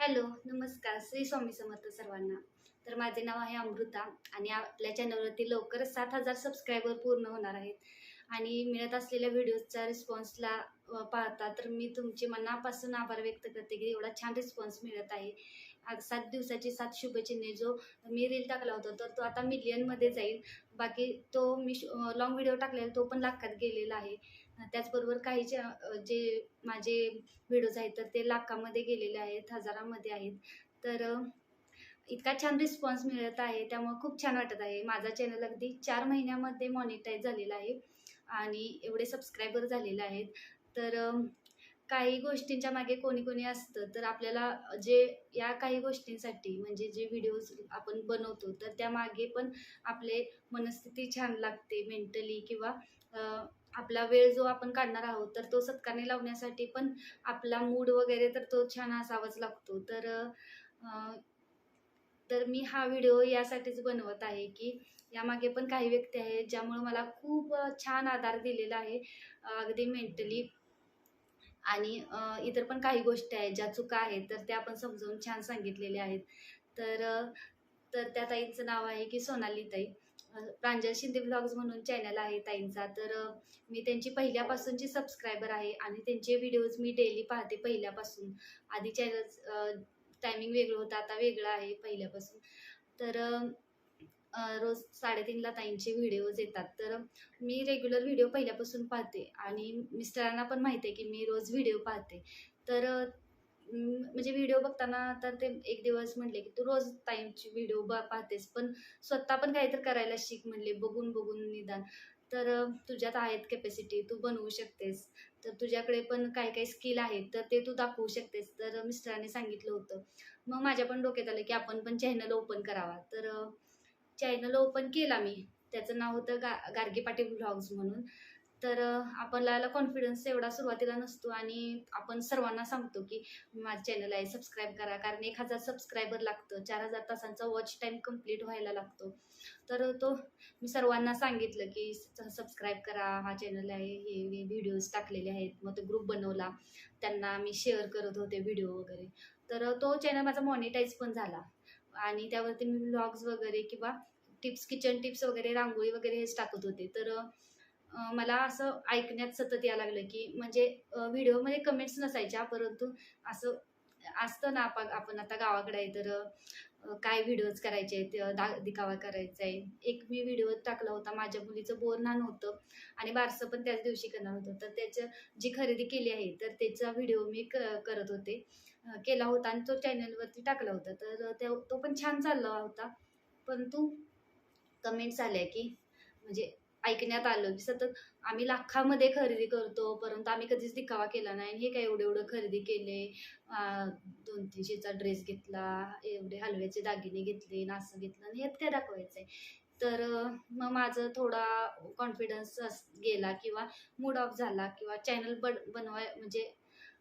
Hello नमस्कार. श्री स्वामी समर्थ सर्वांना. तर माझे नाव आहे अमृता आणि आपल्या चॅनलवरती लवकरच सात हजार सबस्क्रायबर पूर्ण होणार आहेत. आणि मिळत असलेल्या व्हिडिओजचा रिस्पॉन्सला पाहता तर मी तुमचे मनापासून आभार व्यक्त करते की एवढा छान रिस्पॉन्स मिळत आहे. सात दिवसाची सात शुभचिन्हे जो मी रील टाकला होता तर तो आता मिलियनमध्ये जाईल. बाकी तो मी लॉंग व्हिडिओ टाकलेला तो पण लाखात गेलेला आहे. त्याचबरोबर काही जे जे माझे व्हिडिओज आहेत तर ते लाखामध्ये गेलेले आहेत हजारामध्ये आहेत. तर इतका छान रिस्पॉन्स मिळत आहे त्यामुळे खूप छान वाटत आहे. माझा चॅनल अगदी चार महिन्यामध्ये मॉनिटाईज झालेला आहे आणि एवढे सबस्क्रायबर झालेले आहेत. तर काही गोष्टींच्या मागे कोणी कोणी असतं तर आपल्याला जे या काही गोष्टींसाठी म्हणजे जे व्हिडिओज आपण बनवतो तर त्यामागे पण आपले मनस्थिती छान लागते मेंटली किंवा आपला वेळ जो आपण काढणार आहोत तर तो सत्कारने लावण्यासाठी पण आपला मूड वगैरे तर तो छान असावाच लागतो. तर तर मी हा व्हिडिओ यासाठीच बनवत आहे की यामागे पण काही व्यक्ती आहेत ज्यामुळे मला खूप छान आधार दिलेला आहे अगदी मेंटली आणि इतर पण काही गोष्टी आहेत ज्या चुका आहेत तर त्या आपण समजावून छान सांगितलेल्या आहेत. तर तर त्या ताईंचं नाव आहे की सोनाली ताई. प्रांजल शिंदे ब्लॉग्स म्हणून चॅनल आहे ताईंचा. तर मी त्यांची पहिल्यापासूनची सबस्क्रायबर आहे आणि त्यांचे व्हिडिओज मी डेली पाहते पहिल्यापासून. आधी चॅनल टायमिंग वेगळं होतं आता वेगळं आहे पहिल्यापासून. तर रोज साडेतीनला ताईंचे व्हिडिओज येतात. तर मी रेग्युलर व्हिडिओ पहिल्यापासून पाहते आणि मिस्टरांना पण माहिती आहे की मी रोज व्हिडिओ पाहते. तर म्हणजे व्हिडिओ बघताना तर ते एक दिवस म्हणले की तू रोज टाईमची व्हिडिओ ब पाहतेस. पण स्वतः पण काहीतरी करायला शिक म्हणले बघून बघून निदान. तर तुझ्यात आहेत कॅपॅसिटी तू बनवू शकतेस. तर तुझ्याकडे पण काही काही स्किल आहेत तर ते तू दाखवू शकतेस. तर मिस्टरांनी सांगितलं होतं. मग माझ्या पण डोक्यात आलं की आपण पण चॅनल ओपन करावा. तर चॅनल ओपन केला मी. त्याचं नाव होतं गा गार्गी पाटील ब्लॉग्स म्हणून. तर आपल्याला कॉन्फिडन्स एवढा सुरुवातीला नसतो आणि आपण सर्वांना सांगतो की माझं चॅनल आहे सबस्क्राईब करा. कारण एक हजार सबस्क्रायबर लागतं चार हजार तासांचा वॉच टाईम कंप्लीट व्हायला लागतो. तर तो मी सर्वांना सांगितलं की सबस्क्राईब करा हा चॅनल आहे हे मी व्हिडिओज टाकलेले आहेत मग तो ग्रुप बनवला. त्यांना मी शेअर करत होते व्हिडिओ वगैरे. तर तो चॅनल माझा मॉनिटाईज पण झाला. आणि त्यावरती मी ब्लॉग्स वगैरे किंवा टिप्स किचन टिप्स वगैरे रांगोळी वगैरे हेच टाकत होते. तर मला असं ऐकण्यात सतत यायला लागलं की म्हणजे व्हिडिओमध्ये कमेंट्स नसायच्या परंतु असं असतं ना आपण आपण आता गावाकडे आहे तर काय व्हिडिओज करायचे आहेत दा दिखावा करायचा आहे. एक मी व्हिडिओ टाकला होता माझ्या मुलीचं बोरनान होतं आणि बारसं पण त्याच दिवशी करणार होतं. तर त्याचं जी खरेदी केली आहे तर त्याचा व्हिडिओ मी क करत होते. केला होता आणि तो चॅनलवरती टाकला होता. तर त्या तो पण छान चालला होता. परंतु कमेंट्स आल्या की म्हणजे ऐकण्यात आलं की सतत आम्ही लाखामध्ये खरेदी करतो परंतु आम्ही कधीच दिखावा केला नाही. हे काय एवढं एवढं खरेदी केले? दोन तीनशेचा ड्रेस घेतला एवढे हलव्याचे दागिने घेतले नासं घेतलं आणि हे काय दाखवायचं आहे तर मग माझं थोडा कॉन्फिडन्स गेला किंवा मूड ऑफ झाला किंवा चॅनल बन बनवाय म्हणजे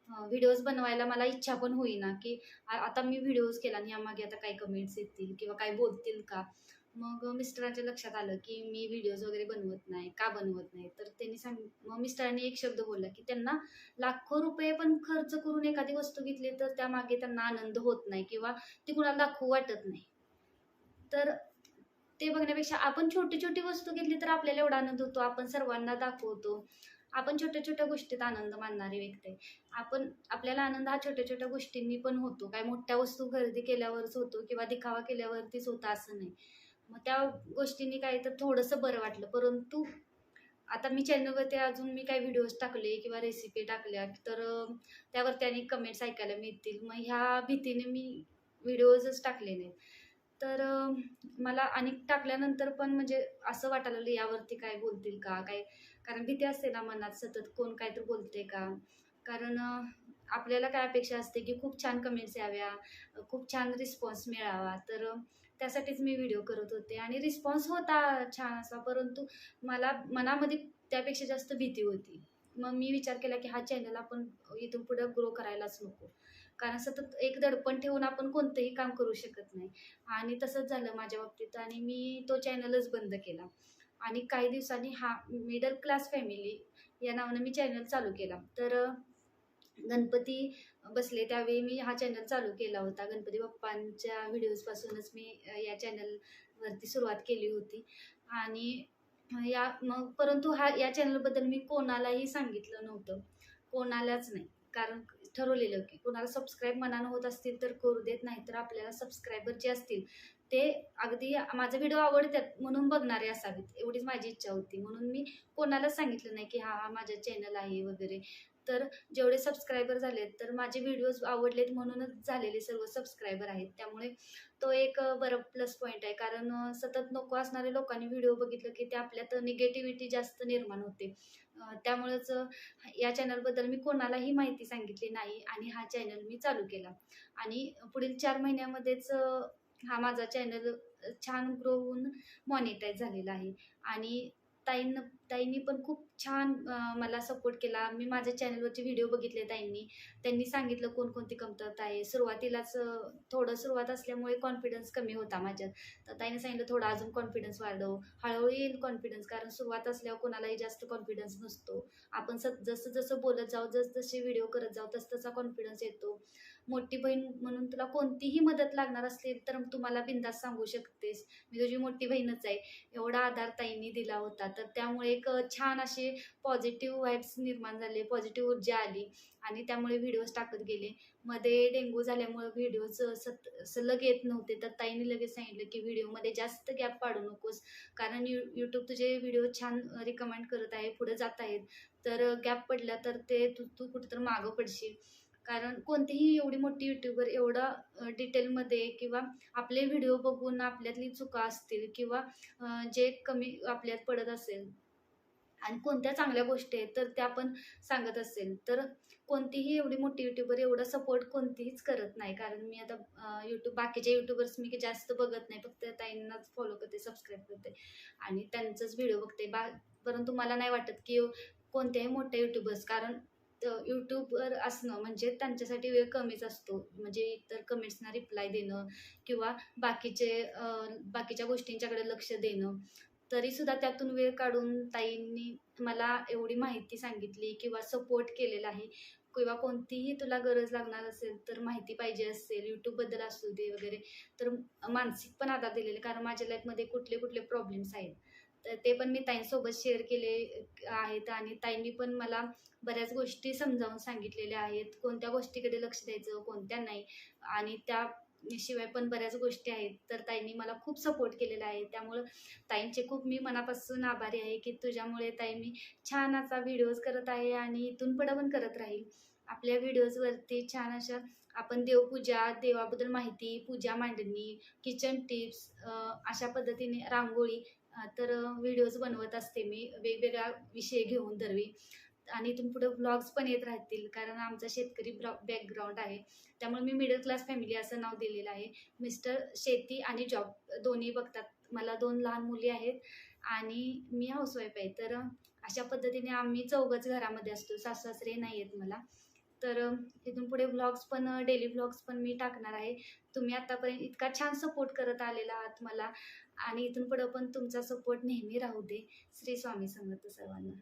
व्हिडिओज बनवायला मला इच्छा पण होईना की आता मी व्हिडिओज केला आणि यामागे आता काही कमेंट्स येतील किंवा काय बोलतील का? मग मिस्टरांच्या लक्षात आलं की मी व्हिडिओज वगैरे बनवत नाही का बनवत नाही? तर त्यांनी सांग मग मिस्टरांनी एक शब्द बोलला की त्यांना लाखो रुपये पण खर्च करून एखादी वस्तू घेतली तर त्यामागे त्यांना आनंद होत नाही किंवा ती कुणाला दाखवू वाटत नाही. तर ते बघण्यापेक्षा आपण छोटी छोटी वस्तू घेतली तर आपल्याला एवढा आनंद होतो आपण सर्वांना दाखवतो. आपण छोट्या छोट्या गोष्टीत आनंद मानणारी व्यक्ती आहे. आपण आपल्याला आनंद हा छोट्या छोट्या गोष्टींनी पण होतो. काय मोठ्या वस्तू खरेदी केल्यावरच होतो किंवा दिखावा केल्यावरतीच होतं असं नाही. मग त्या गोष्टींनी काय तर थोडंसं बरं वाटलं. परंतु आता मी चॅनलवरती अजून मी काही व्हिडिओज टाकले किंवा रेसिपी टाकल्या तर त्यावर त्यावरती कमेंट्स ऐकायला मिळतील. मग ह्या भीतीने मी व्हिडिओजच टाकले नाहीत. तर मला आणि टाकल्यानंतर पण म्हणजे असं वाटायला लागलं यावरती काय बोलतील का? काय कारण भीती असते ना मनात सतत कोण काय तर बोलते का? कारण आपल्याला काय अपेक्षा असते की खूप छान कमेंट्स याव्या खूप छान रिस्पॉन्स मिळावा. तर त्यासाठीच मी व्हिडिओ करत होते. आणि रिस्पॉन्स होता छान असा परंतु मला मनामध्ये त्यापेक्षा जास्त भीती होती. मग मी विचार केला की हा चॅनल आपण इथून पुढे ग्रो करायलाच नको. कारण सतत एक दडपण ठेवून आपण कोणतंही काम करू शकत नाही. आणि तसंच झालं माझ्या बाबतीत आणि मी तो चॅनलच बंद केला. आणि काही दिवसांनी हा मिडल क्लास फॅमिली या नावानं मी चॅनल चालू केला. तर गणपती बसले त्यावेळी मी हा चॅनल चालू केला होता. गणपती बाप्पांच्या व्हिडिओजपासूनच मी या चॅनलवरती सुरुवात केली होती. आणि या मग परंतु हा या चॅनलबद्दल मी कोणालाही सांगितलं नव्हतं. कोणालाच नाही. कारण ठरवलेलं की कोणाला सबस्क्राईब मनानं होत असतील तर करू देत नाही तर आपल्याला सबस्क्रायबर जे असतील ते अगदी माझा व्हिडिओ आवडतात म्हणून बघणारे असावेत. एवढीच माझी इच्छा होती. म्हणून मी कोणालाच सांगितलं नाही की हा हा माझा चॅनल आहे वगैरे. तर जेवढे सबस्क्रायबर झालेत तर माझे व्हिडिओज आवडलेत म्हणूनच झालेले सर्व सबस्क्रायबर आहेत. त्यामुळे तो एक बरं प्लस पॉईंट आहे. कारण सतत नको असणाऱ्या लोकांनी व्हिडिओ बघितलं की ते आपल्यात निगेटिव्हिटी जास्त निर्माण होते. त्यामुळंच त्यामुळेच या चॅनलबद्दल मी कोणालाही माहिती सांगितली नाही आणि हा चॅनल मी चालू केला. आणि पुढील चार महिन्यामध्येच हा माझा चॅनल छान ग्रो होऊन मॉनिटाईज झालेला आहे. आणि ताईंनं ताईंनी पण खूप छान मला सपोर्ट केला. मी माझ्या चॅनलवरचे व्हिडिओ बघितले ताईंनी. त्यांनी सांगितलं कोणकोणती कमतरता आहे. सुरुवातीलाच थोडं सुरुवात असल्यामुळे कॉन्फिडन्स कमी होता माझ्यात. तर ताईने सांगितलं थोडं अजून कॉन्फिडन्स वाढव. हळूहळू येईल कॉन्फिडन्स कारण सुरुवात असल्यावर कोणालाही जास्त कॉन्फिडन्स नसतो. आपण स जसं जसं बोलत जाऊ जसजसे व्हिडिओ करत जाऊ तस तसा कॉन्फिडन्स येतो. मोठी बहीण म्हणून तुला कोणतीही मदत लागणार असली तर तुम्हाला बिंदास सांगू शकतेस. मी तुझी मोठी बहीणच आहे. एवढा आधार ताईंनी दिला होता. तर त्यामुळे एक छान असे पॉझिटिव्ह वाईब्स निर्माण झाले. पॉझिटिव्ह ऊर्जा आली आणि त्यामुळे व्हिडिओज टाकत गेले. मध्ये डेंग्यू झाल्यामुळे व्हिडिओज सत सलग येत नव्हते. तर ताईने लगेच सांगितलं की व्हिडिओमध्ये जास्त गॅप पाडू नकोस. कारण यू यूट्यूब तुझे व्हिडिओ छान रिकमेंड करत आहे पुढे जात आहेत. तर गॅप पडला तर ते तू तू कुठेतरी मागं पडशील. कारण कोणतीही एवढी मोठी यूट्यूबर एवढं डिटेलमध्ये किंवा आपले व्हिडिओ बघून आपल्यातली चुका असतील किंवा जे कमी आपल्यात पडत असेल आणि कोणत्या चांगल्या गोष्टी आहेत तर त्या पण सांगत असेल तर कोणतीही एवढी मोठी यूट्यूबर एवढा सपोर्ट कोणतीहीच करत नाही. कारण मी आता यूट्यूब बाकीचे यूट्यूबर्स मी जास्त बघत नाही फक्त ताईंनाच फॉलो करते सबस्क्राईब करते आणि त्यांचंच व्हिडिओ बघते. बा परंतु मला नाही वाटत की कोणत्याही मोठ्या यूट्यूबर्स कारण यूट्यूबवर असणं म्हणजे त्यांच्यासाठी वेळ कमीच असतो. म्हणजे इतर कमेंट्सना रिप्लाय देणं किंवा बाकीचे बाकीच्या गोष्टींच्याकडे लक्ष देणं. तरीसुद्धा त्यातून वेळ काढून ताईंनी मला एवढी माहिती सांगितली किंवा सपोर्ट केलेला आहे किंवा कोणतीही तुला गरज लागणार असेल तर माहिती पाहिजे असेल यूट्यूबबद्दल असू दे वगैरे तर मानसिक पण आधार दिलेले कारण माझ्या लाईफमध्ये कुठले कुठले प्रॉब्लेम्स आहेत. तर ते पण मी ताईंसोबत शेअर केले आहेत आणि ताईंनी पण मला बऱ्याच गोष्टी समजावून सांगितलेल्या आहेत. कोणत्या गोष्टीकडे लक्ष द्यायचं कोणत्या नाही? आणि त्या शिवाय पण बऱ्याच गोष्टी आहेत. तर ताईंनी मला खूप सपोर्ट केलेला आहे. त्यामुळं ताईंचे खूप मी मनापासून आभारी आहे की तुझ्यामुळे ताई मी छान असा व्हिडिओज करत आहे आणि इथून पुढं पण करत राहील. आपल्या व्हिडिओजवरती छान अशा आपण देवपूजा देवाबद्दल माहिती पूजा मांडणी किचन टिप्स अशा पद्धतीने रांगोळी तर व्हिडिओज बनवत असते मी. वेगवेगळ्या विषय घेऊन दरवी आणि इथून पुढे व्लॉग्स पण येत राहतील. कारण आमचा शेतकरी बॅकग्राऊंड आहे. त्यामुळे मी मिडल क्लास फॅमिली असं नाव दिलेलं आहे. मिस्टर शेती आणि जॉब दोन्ही बघतात. मला दोन लहान मुली आहेत. आणि मी हाऊसवाईफ आहे. तर अशा पद्धतीने आम्ही चौघच घरामध्ये असतो. सासू सासरे नाही आहेत मला. तर इथून पुढे व्लॉग्स पण डेली व्लॉग्स पण मी टाकणार आहे. तुम्ही आतापर्यंत इतका छान सपोर्ट करत आलेला आहात मला. आणि इथून पुढं पण तुमचा सपोर्ट नेहमी राहू दे श्री स्वामी समर्थ सर्वांना.